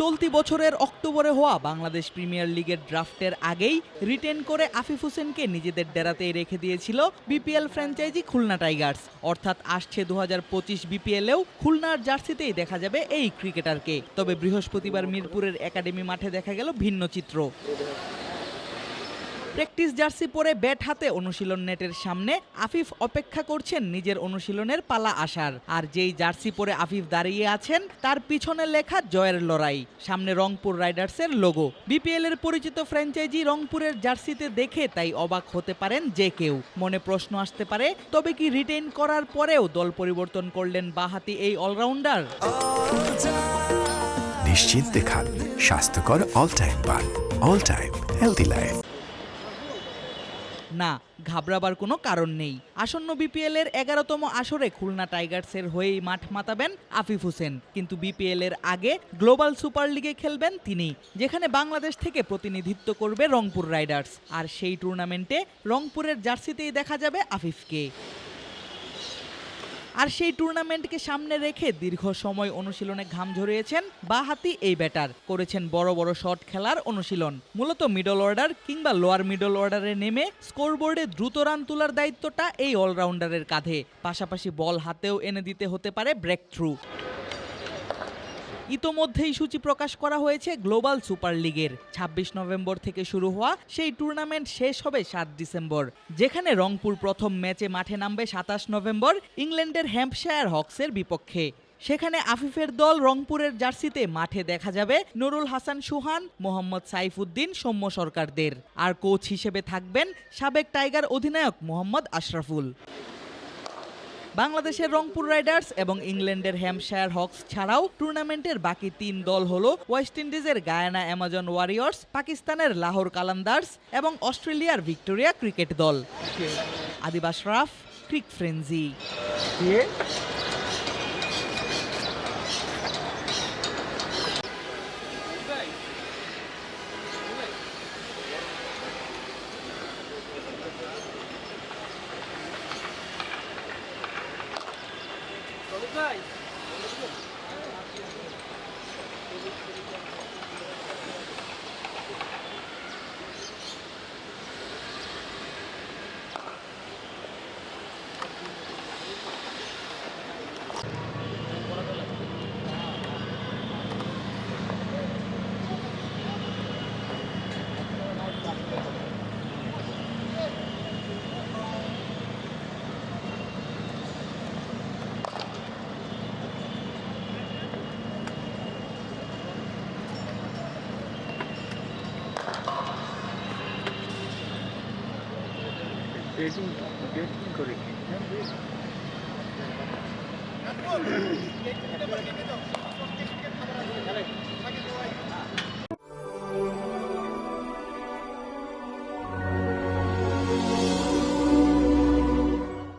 চলতি বছরের অক্টোবরে হওয়া বাংলাদেশ প্রিমিয়ার লিগের ড্রাফটের আগেই রিটেন করে আফিফ হোসেনকে নিজেদের ডেরাতেই রেখে দিয়েছিল বিপিএল ফ্র্যাঞ্চাইজি খুলনা টাইগার্স। অর্থাৎ আসছে দু হাজার পঁচিশ বিপিএলেও খুলনার জার্সিতেই দেখা যাবে এই ক্রিকেটারকে। তবে বৃহস্পতিবার মিরপুরের একাডেমি মাঠে দেখা গেল ভিন্ন চিত্র। প্র্যাকটিস জার্সি পরে ব্যাট হাতে অনুশীলন নেটের সামনে আফিফ অপেক্ষা করছেন নিজের অনুশীলনের পালা আসার। আর যেই জার্সি পরে আফিফ দাঁড়িয়ে আছেন, তার পিছনে লেখা জয়ের লড়াই, সামনে রংপুর রাইডার্সের লোগো বিপিএল এর পরিচিত ফ্র্যাঞ্চাইজি রংপুরের জার্সিতে দেখে তাই অবাক হতে পারেন যে কেউ। মনে প্রশ্ন আসতে পারে, তবে কি রিটেইন করার পরেও দল পরিবর্তন করলেন বাহাতি এই অলরাউন্ডার নিশ্চিন্তে খান, স্বাস্থ্যকর অল টাইম পান অল টাইম হেলদি লাইফ না, ঘাবড়াবার কোনো কারণ নেই। আসন্ন বিপিএল এর এগারোতম আসরে খুলনা টাইগার্সের হয়েই মাঠ মাতাবেন আফিফ হোসেন। কিন্তু বিপিএল এর আগে গ্লোবাল সুপার লিগে খেলবেন তিনি, যেখানে বাংলাদেশ থেকে প্রতিনিধিত্ব করবে রংপুর রাইডার্স। আর সেই টুর্নামেন্টে রংপুরের জার্সিতেই দেখা যাবে আফিফকে। আর সেই টুর্নামেন্টকে সামনে রেখে দীর্ঘ সময় অনুশীলনে ঘাম ঝরিয়েছেন বাহাতি এই ব্যাটার। করেছেন বড় বড় শট খেলার অনুশীলন। মূলত মিডল অর্ডার কিংবা লোয়ার মিডল অর্ডারে নেমে স্কোরবোর্ডে দ্রুত রান তোলার দায়িত্বটা এই অলরাউন্ডারের কাঁধে। পাশাপাশি বল হাতেও এনে দিতে হতে পারে ব্রেক থ্রু ইতোমধ্যেই সূচি প্রকাশ করা হয়েছে গ্লোবাল সুপার লিগের। ২৬ নভেম্বর থেকে শুরু হওয়া সেই টুর্নামেন্ট শেষ হবে সাত ডিসেম্বর, যেখানে রংপুর প্রথম ম্যাচে মাঠে নামবে সাতাশ নভেম্বর, ইংল্যান্ডের হ্যাম্পশায়ার হকসের বিপক্ষে। সেখানে আফিফের দল রংপুরের জার্সিতে মাঠে দেখা যাবে নুরুল হাসান সুহান, মোহাম্মদ সাইফুদ্দিন, সৌম্য সরকারদের। আর কোচ হিসেবে থাকবেন সাবেক টাইগার অধিনায়ক মোহাম্মদ আশরাফুল। বাংলাদেশের রংপুর রাইডার্স এবং ইংল্যান্ডের হ্যামশায়ার হকস ছাড়াও টুর্নামেন্টের বাকি তিন দল হল ওয়েস্ট ইন্ডিজের গায়ানা অ্যামাজন ওয়ারিয়র্স পাকিস্তানের লাহোর কালান্দার্স এবং অস্ট্রেলিয়ার ভিক্টোরিয়া ক্রিকেট দল। আদিবাস রাফ ক্রিক ফ্রেন্জি ব্যাটিং ব্যাটিং করে কি?